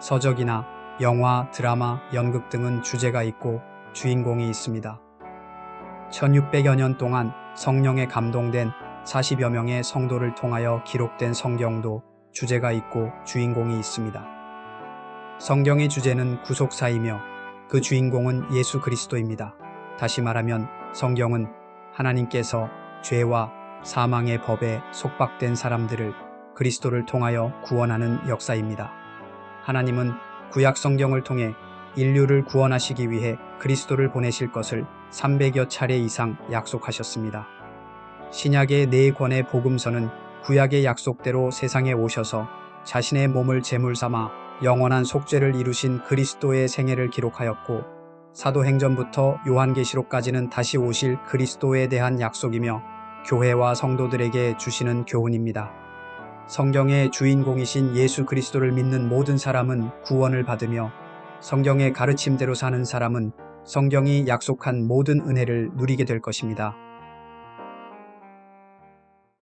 서적이나 영화, 드라마, 연극 등은 주제가 있고 주인공이 있습니다. 1600여 년 동안 성령에 감동된 40여 명의 성도를 통하여 기록된 성경도 주제가 있고 주인공이 있습니다. 성경의 주제는 구속사이며 그 주인공은 예수 그리스도입니다. 다시 말하면 성경은 하나님께서 죄와 사망의 법에 속박된 사람들을 그리스도를 통하여 구원하는 역사입니다. 하나님은 구약 성경을 통해 인류를 구원하시기 위해 그리스도를 보내실 것을 300여 차례 이상 약속하셨습니다. 신약의 네 권의 복음서는 구약의 약속대로 세상에 오셔서 자신의 몸을 제물 삼아 영원한 속죄를 이루신 그리스도의 생애를 기록하였고 사도행전부터 요한계시록까지는 다시 오실 그리스도에 대한 약속이며 교회와 성도들에게 주시는 교훈입니다. 성경의 주인공이신 예수 그리스도를 믿는 모든 사람은 구원을 받으며 성경의 가르침대로 사는 사람은 성경이 약속한 모든 은혜를 누리게 될 것입니다.